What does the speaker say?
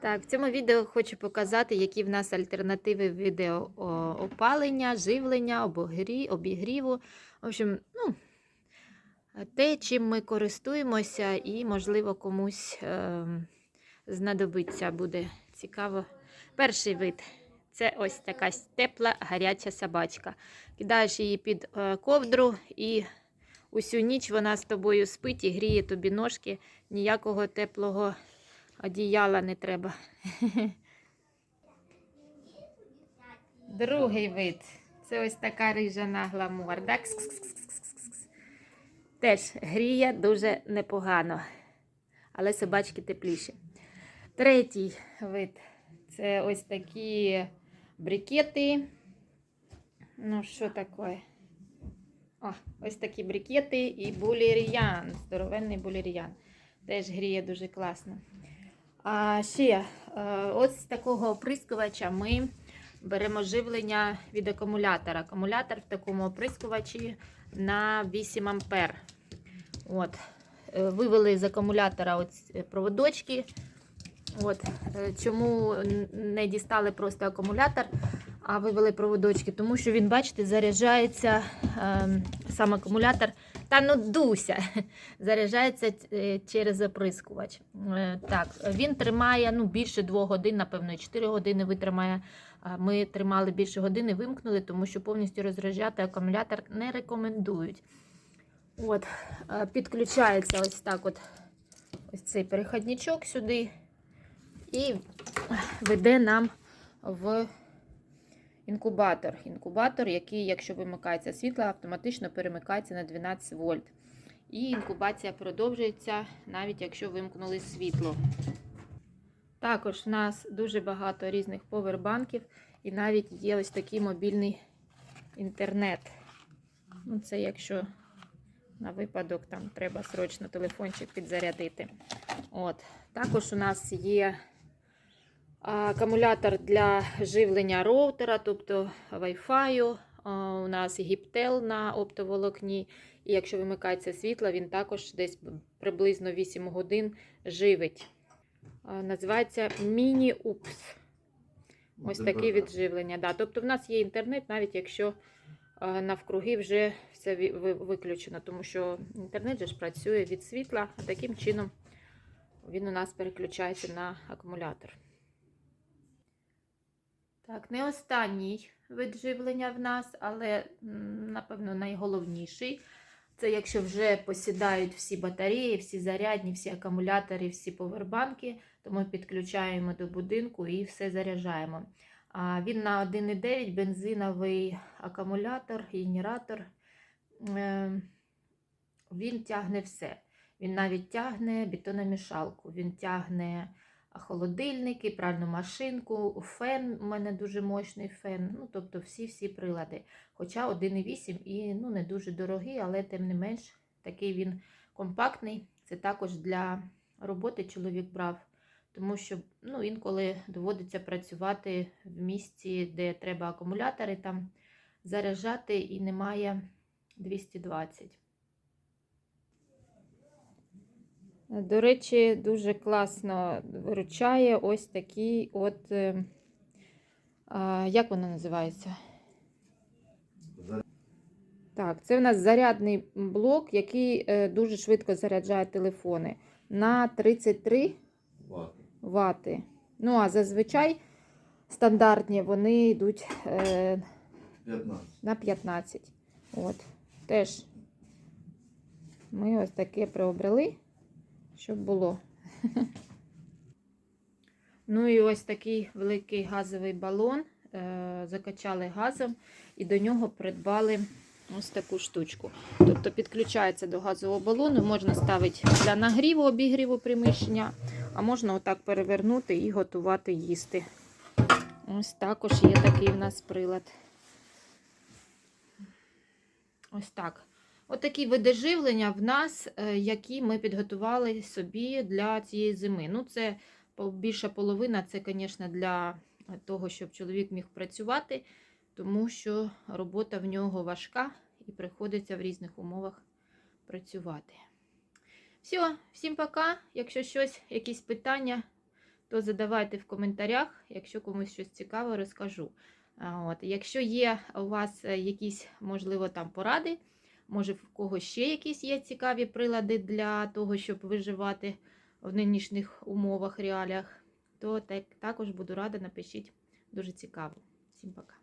Так, в цьому відео хочу показати, які в нас альтернативи відео опалення, живлення, обігріву. В общем, ну, те, чим ми користуємося, і, можливо, комусь е, знадобиться буде цікаво. Перший вид це ось така тепла гаряча собачка. Кидаєш її під е, ковдру і усю ніч вона з тобою спить і гріє тобі ножки. Ніякого теплого одіяла не треба. Другий вид. Це ось така рижа нагла морда. Теж гріє дуже непогано, але собачки тепліші. Третій вид це ось такі брикети. Ну, що таке? О, ось такі брикети і булір'ян. Здоровенний булір'ян. Теж гріє дуже класно. А ще е, ось з такого оприскувача ми беремо живлення від акумулятора. Акумулятор в такому оприскувачі на 8 ампер. От. Е, Вивели з акумулятора ось проводочки. От. Е, Чому не дістали просто акумулятор, а вивели проводочки? Тому що він, бачите, заряджається е, сам акумулятор. Та ну дуся, заряджається е, через оприскувач. Е, Так, він тримає ну, більше 2 годин, напевно, 4 години витримає. Ми тримали більше години, вимкнули, тому що повністю розряджати акумулятор не рекомендують. От, е, підключається ось так от ось цей переходничок сюди і веде нам в інкубатор. Інкубатор, який, якщо вимикається світло, автоматично перемикається на 12 вольт. І інкубація продовжується, навіть якщо вимкнули світло. Також в нас дуже багато різних повербанків, і навіть є ось такий мобільний інтернет. Ну, Це якщо на випадок там треба срочно телефончик підзарядити. От. Також у нас є акумулятор для живлення роутера, тобто Wi-Fi. У нас гіптел на оптоволокні. І якщо вимикається світло, він також десь приблизно 8 годин живить. Називається Міні-Упс. Ось такий від живлення. Да. Тобто в нас є інтернет, навіть якщо навкруги вже все виключено, тому що інтернет же ж працює від світла, а таким чином він у нас переключається на акумулятор. Так, не останній вид живлення в нас, але, напевно, найголовніший. Це якщо вже посідають всі батареї, всі зарядні, всі акумулятори, всі повербанки, то ми підключаємо до будинку і все заряджаємо. Він на 1,9 бензиновий акумулятор, генератор. Він тягне все. Він навіть тягне бетономішалку, він тягне холодильники, пральну машинку, фен, у мене дуже мощний фен. Ну, тобто всі-всі прилади. Хоча 1,8 і ну, не дуже дорогий, але тим не менш такий він компактний. Це також для роботи чоловік брав. Тому що ну, інколи доводиться працювати в місці, де треба акумулятори там заряджати, і немає 220. До речі, дуже класно виручає ось такий от, е, а, як воно називається? Так, це в нас зарядний блок, який е, дуже швидко заряджає телефони на 33 вати. Ну, а зазвичай стандартні вони йдуть е, 15. на 15. От, теж ми ось таке приобрели щоб було. Ну і ось такий великий газовий балон. Е, закачали газом і до нього придбали ось таку штучку. Тобто підключається до газового балону, можна ставити для нагріву, обігріву приміщення, а можна отак перевернути і готувати їсти. Ось також є такий в нас прилад. Ось так. Отакі види живлення в нас, е, які ми підготували собі для цієї зими. Ну, це більша половина, це, звісно, для того, щоб чоловік міг працювати, тому що робота в нього важка і приходиться в різних умовах працювати. Все, всім пока. Якщо щось, якісь питання, то задавайте в коментарях, якщо комусь щось цікаве, розкажу. От. Якщо є у вас е, якісь, можливо, там поради, може в когось ще якісь є цікаві прилади для того, щоб виживати в нинішніх умовах, реаліях, то так, також буду рада, напишіть. Дуже цікаво. Всім пока.